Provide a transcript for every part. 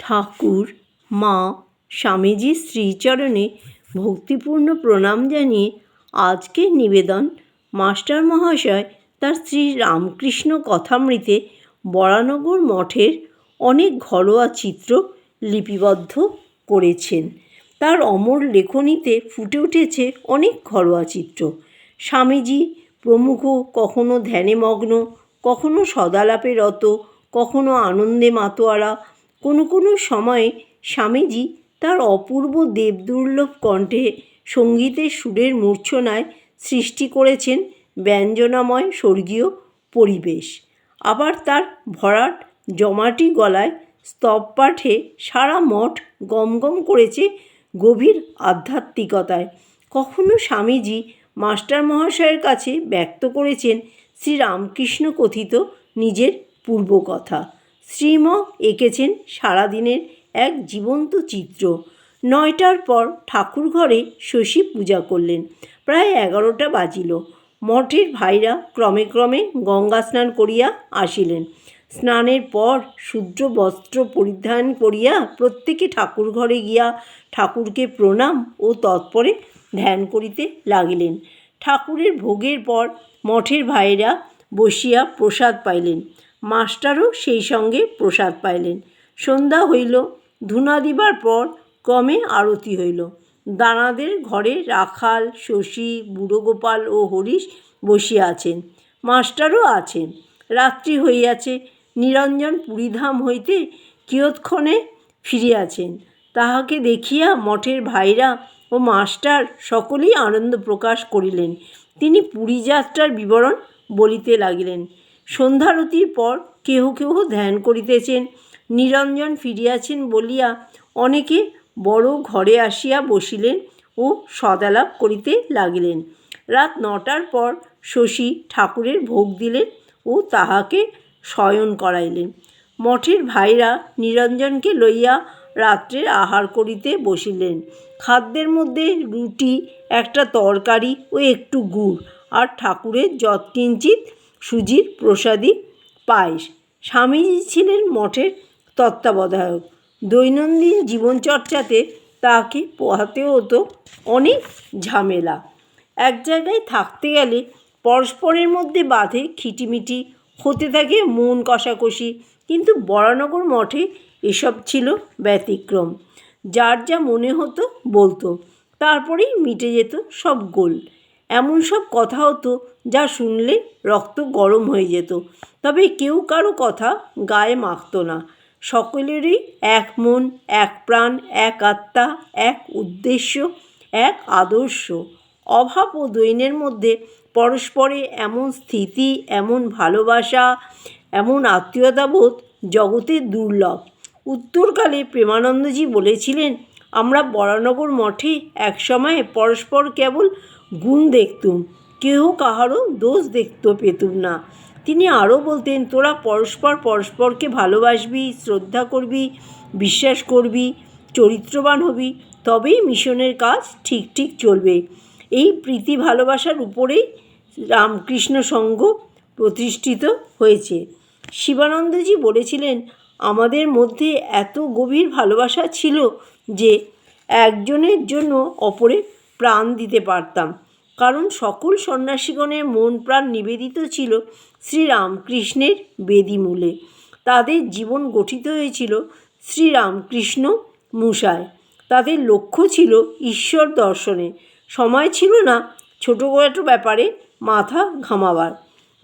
ঠাকুর, মা, স্বামীজির শ্রীচরণে ভক্তিপূর্ণ প্রণাম জানিয়ে আজকের নিবেদন মাস্টার মহাশয় তার শ্রী রামকৃষ্ণ কথামৃতে বরানগর মঠের অনেক ঘরোয়া চিত্র লিপিবদ্ধ করেছেন। তার অমর লেখনীতে ফুটে উঠেছে অনেক ঘরোয়া চিত্র। স্বামীজি প্রমুখ, কখনো ধ্যানে মগ্ন, কখনো সদালাপে রত, কখনো আনন্দে মাতোয়ারা কোনো কোনো সময়ে স্বামীজি তার অপূর্ব দেবদুর্লভ কণ্ঠে সঙ্গীতের সুরের মূর্ছনায় সৃষ্টি করেছেন ব্যঞ্জনাময় স্বর্গীয় পরিবেশ। আবার তার ভরাট জমাটি গলায় স্তব পাঠে সারা মঠ গমগম করেছে গভীর আধ্যাত্মিকতায়। কখনো স্বামীজি মাস্টার মহাশয়ের কাছে ব্যক্ত করেছেন শ্রীরামকৃষ্ণ কথিত নিজের পূর্বকথা। শ্রীম এঁকেছেন সারাদিনের এক জীবন্ত চিত্র। নয়টার পর ঠাকুরঘরে শশী পূজা করলেন। প্রায় এগারোটা বাজিল। মঠের ভাইরা ক্রমে ক্রমে গঙ্গা স্নান করিয়া আসিলেন। স্নানের পর শূদ্র বস্ত্র পরিধান করিয়া প্রত্যেকে ঠাকুর ঘরে গিয়া ঠাকুরকে প্রণাম ও তৎপরে ধ্যান করিতে লাগিলেন। ঠাকুরের ভোগের পর মঠের ভাইরা বসিয়া প্রসাদ পাইলেন। মাস্টারও সেই সঙ্গে প্রসাদ পাইলেন। সন্ধ্যা হইল, ধূনা দিবার পর ক্রমে আরতি হইল। দানাদের ঘরে রাখাল, শশী, বুড়োগোপাল ও হরিশ বসিয়া আছেন। মাস্টারও আছেন। রাত্রি হইয়াছে, নিরঞ্জন পুরীধাম হইতে কিয়ৎক্ষণে ফিরিয়াছেন। তাহাকে দেখিয়া মঠের ভাইরা ও মাস্টার সকলেই আনন্দ প্রকাশ করিলেন। তিনি পুরী যাত্রার বিবরণ বলিতে লাগিলেন। সন্ধ্যারতির পর কেহ কেহ ধ্যান করিতেছেন। নিরঞ্জন ফিরিয়াছেন বলিয়া অনেকে বড় ঘরে আসিয়া বসিলেন ও সদালাপ করিতে লাগিলেন। রাত নটার পর শশী ঠাকুরের ভোগ দিলেন ও তাহাকে শয়ন করাইলেন। মঠের ভাইরা নিরঞ্জনকে লইয়া রাত্রের আহার করিতে বসিলেন। খাদ্যের মধ্যে রুটি, একটা তরকারি ও একটু গুড়, আর ঠাকুরের যৎকিঞ্চিৎ সুজির প্রসাদী পায়েস। স্বামীজি ছিলেন মঠের তত্ত্বাবধায়ক। দৈনন্দিন জীবনচর্চাতে তাকে পোহাতে হতো অনেক ঝামেলা। এক জায়গায় থাকতে গেলে পরস্পরের মধ্যে বাঁধে খিটিমিটি, হতে থাকে মন কষাকষি, কিন্তু বরানগর মঠে এসব ছিল ব্যতিক্রম। যার যা মনে হতো বলতো, তারপরেই মিটে যেত সব গোল। এমন সব কথা হতো যা শুনলে রক্ত গরম হয়ে যেত। তবে কেউ কারও কথা গায়ে মাখত না। সকলেরই এক মন, এক প্রাণ, এক আত্মা, এক উদ্দেশ্য, এক আদর্শ। অভাব ও দৈন্যের মধ্যে পরস্পরে এমন স্থিতি, এমন ভালোবাসা, এমন আত্মীয়তাবোধ জগতে দুর্লভ। উত্তরকালে প্রেমানন্দজি বলেছিলেন আমরা বরানগর মঠে একসময়ে পরস্পর কেবল গুণ দেখতুম, কেহ কাহারও দোষ দেখতে পেতুম না। তিনি আরও বলতেন, তোরা পরস্পর পরস্পরকে ভালোবাসবি, শ্রদ্ধা করবি, বিশ্বাস করবি, চরিত্রবান হবি, তবেই মিশনের কাজ ঠিক ঠিক চলবে। এই প্রীতি ভালোবাসার উপরেই রামকৃষ্ণ সংঘ প্রতিষ্ঠিত হয়েছে। শিবানন্দজি বলেছিলেন, আমাদের মধ্যে এত গভীর ভালোবাসা ছিল যে একজনের জন্য অপরে প্রাণ দিতে পারতাম। কারণ সকল সন্ন্যাসীগণের মন প্রাণ নিবেদিত ছিল শ্রীরামকৃষ্ণের বেদিমূলে তাদের জীবন গঠিত হয়েছিল শ্রীরামকৃষ্ণ মুসায় তাদের লক্ষ্য ছিল ঈশ্বর দর্শনে। সময় ছিল না ছোটোখাটো ব্যাপারে মাথা ঘামাবার।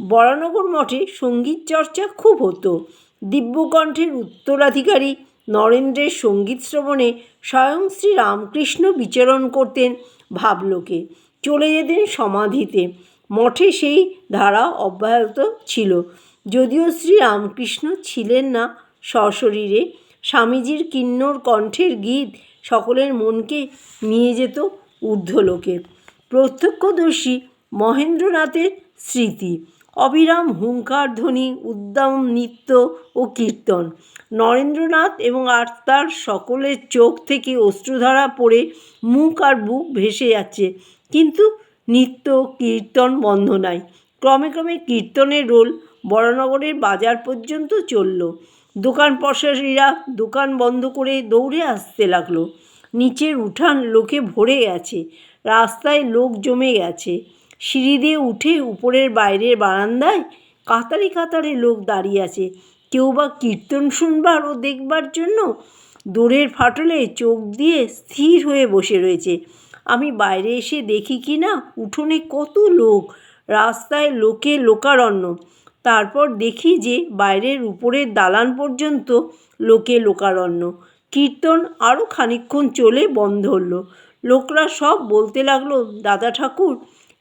বরানগর মঠে সংগীত চর্চা খুব হতো। দিব্যকণ্ঠের উত্তরাধিকারী নরেন্দ্রের সংগীত শ্রবণে স্বয়ং শ্রীরামকৃষ্ণ বিচরণ করতেন ভাবলোকে। চলে যেতেন সমাধিতে। মঠে সেই ধারা অব্যাহত ছিল। যদিও শ্রী রামকৃষ্ণ ছিলেন না সশরীরে, স্বামীজির কিন্নর কণ্ঠের গীত সকলের মনকে নিয়ে যেত ঊর্ধ্বলোকে। প্রত্যক্ষদর্শী মহেন্দ্রনাথের স্মৃতি। অবিরাম হুঙ্কার, ধ্বনি, উদ্দাম, নৃত্য ও কীর্তন। নরেন্দ্রনাথ এবং আর তার সকলের চোখ থেকে অশ্রুধারা পড়ে মুখ আর বুক ভেসে যাচ্ছে। কিন্তু নৃত্য, কীর্তন বন্ধ নাই। ক্রমে ক্রমে কীর্তনের রোল বরানগরের বাজার পর্যন্ত চলল। দোকান পশারীরা দোকান বন্ধ করে দৌড়ে আসতে লাগল। নিচের উঠান লোকে ভরে গেছে। রাস্তায় লোক জমে গেছে। সিঁড়ি দিয়ে উঠে উপরের বাইরের বারান্দায় কাতারে কাতারে লোক দাঁড়িয়ে আছে। কেউ বা কীর্তন শুনবার ও দেখবার জন্য দূরের ফাটলে চোখ দিয়ে স্থির হয়ে বসে রয়েছে। আমি বাইরে এসে দেখি কি না, উঠোনে কত লোক, রাস্তায় লোকে লোকারণ্য। তারপর দেখি যে বাইরের উপরের দালান পর্যন্ত লোকে লোকারণ্য। কীর্তন আরও খানিকক্ষণ চলে বন্ধ হলো। লোকরা সব বলতে লাগল, দাদা ঠাকুর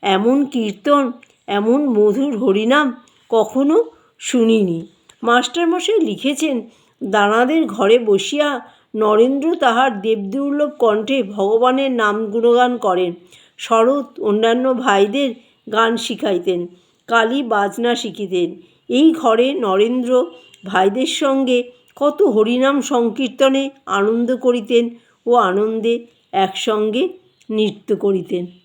এমন কীর্তন, এমন মধুর হরিনাম কখনো শুনিনি। মাস্টারমশাই লিখেছেন, দানাদের ঘরে বসিয়া নরেন্দ্র তাহার দেবদুর্লভ কণ্ঠে ভগবানের নাম গুণগান করেন। শরৎ অন্যান্য ভাইদের গান শিখাইতেন, কালী বাজনা শিখিতেন। এই ঘরে নরেন্দ্র ভাইদের সঙ্গে কত হরিনাম সংকীর্তনে আনন্দ করিতেন ও আনন্দে একসঙ্গে নৃত্য করিতেন।